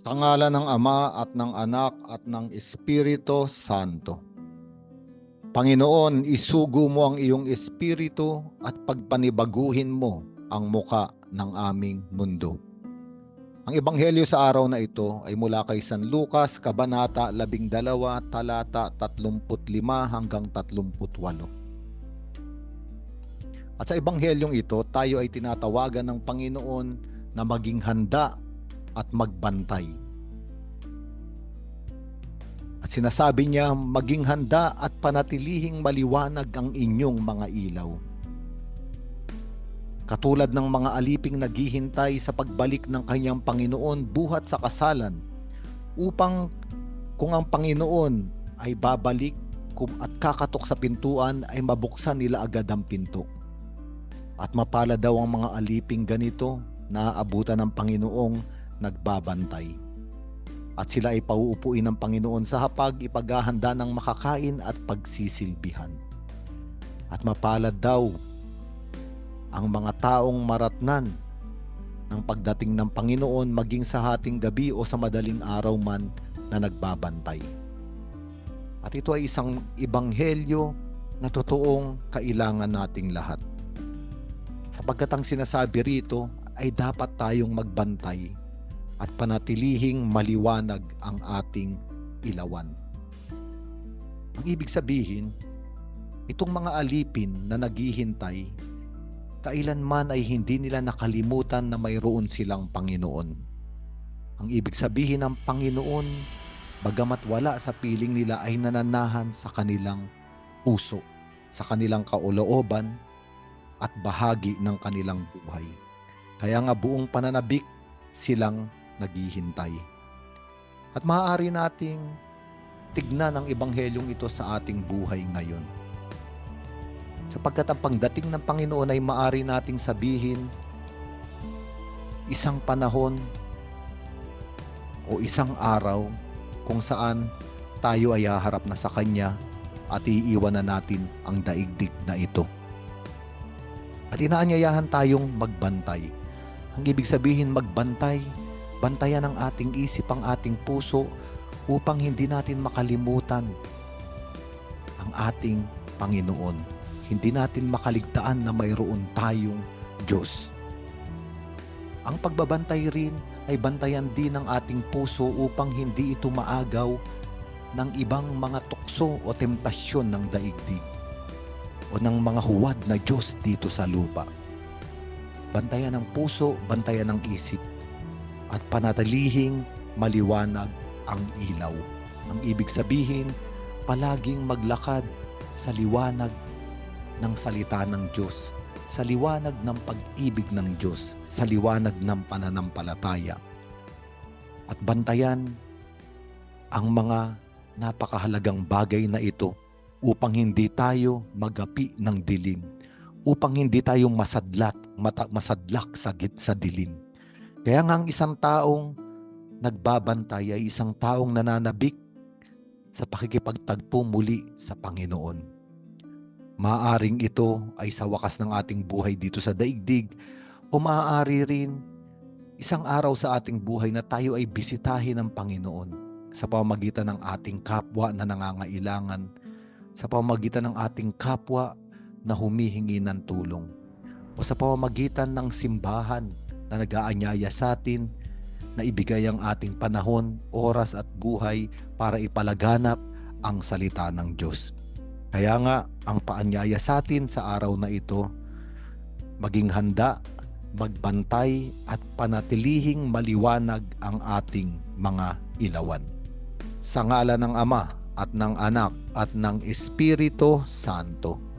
Sa ngala ng Ama at ng Anak at ng Espiritu Santo. Panginoon, isugo mo ang iyong espiritu at pagpanibaguhin mo ang muka ng aming mundo. Ang ebanghelyo sa araw na ito ay mula kay San Lucas, Kabanata 12, talata 35 hanggang 38. At sa ebanghelyong ito, tayo ay tinatawagan ng Panginoon na maging handa at magbantay. At sinasabi niya, maging handa at panatilihing maliwanag ang inyong mga ilaw. Katulad ng mga aliping naghihintay sa pagbalik ng kanyang Panginoon buhat sa kasalan, upang kung ang Panginoon ay babalik kum- at kakatok sa pintuan ay mabuksan nila agad ang pinto. At mapala daw ang mga aliping ganito na aabutan ng Panginoong nagbabantay. At sila ay pauupuin ng Panginoon sa hapag, ipaghahanda ng makakain at pagsisilbihan. At mapalad daw ang mga taong maratnan ng pagdating ng Panginoon maging sa hating gabi o sa madaling araw man na nagbabantay. At ito ay isang ibanghelyo na totoong kailangan nating lahat. Sapagkat ang sinasabi rito ay dapat tayong magbantay at panatilihing maliwanag ang ating ilawan. Ang ibig sabihin, itong mga alipin na naghihintay, kailanman ay hindi nila nakalimutan na mayroon silang Panginoon. Ang ibig sabihin ng Panginoon, bagamat wala sa piling nila ay nananahan sa kanilang puso, sa kanilang kaulooban at bahagi ng kanilang buhay. Kaya nga buong pananabik silang naghihintay. At maaari nating tignan ang ebanghelyong ito sa ating buhay ngayon. Sapagkat ang pagdating ng Panginoon ay maaari nating sabihin isang panahon o isang araw kung saan tayo ay haharap na sa Kanya at iiwan na natin ang daigdig na ito. At inaanyayahan tayong magbantay. Ang ibig sabihin magbantay, bantayan ang ating isip, ang ating puso upang hindi natin makalimutan ang ating Panginoon. Hindi natin makaligtaan na mayroon tayong Diyos. Ang pagbabantay rin ay bantayan din ng ating puso upang hindi ito maagaw ng ibang mga tukso o temptasyon ng daigdig o ng mga huwad na Diyos dito sa lupa. Bantayan ang puso, bantayan ang isip, at panatalihing maliwanag ang ilaw. Ang ibig sabihin, palaging maglakad sa liwanag ng salita ng Diyos, sa liwanag ng pag-ibig ng Diyos, sa liwanag ng pananampalataya. At bantayan ang mga napakahalagang bagay na ito upang hindi tayo magapi ng dilim, upang hindi tayo masadlak, mata, masadlak sa, sa dilim. Kaya nga ang isang taong nagbabantay ay isang taong nananabik sa pakikipagtagpo muli sa Panginoon. Maaring ito ay sa wakas ng ating buhay dito sa daigdig o maaari rin isang araw sa ating buhay na tayo ay bisitahin ng Panginoon sa pamamagitan ng ating kapwa na nangangailangan, sa pamamagitan ng ating kapwa na humihingi ng tulong, o sa pamamagitan ng simbahan na nag-aanyaya sa atin na ibigay ang ating panahon, oras at buhay para ipalaganap ang salita ng Diyos. Kaya nga, ang paanyaya sa atin sa araw na ito, maging handa, magbantay at panatilihing maliwanag ang ating mga ilawan. Sa ngala ng Ama at ng Anak at ng Espiritu Santo.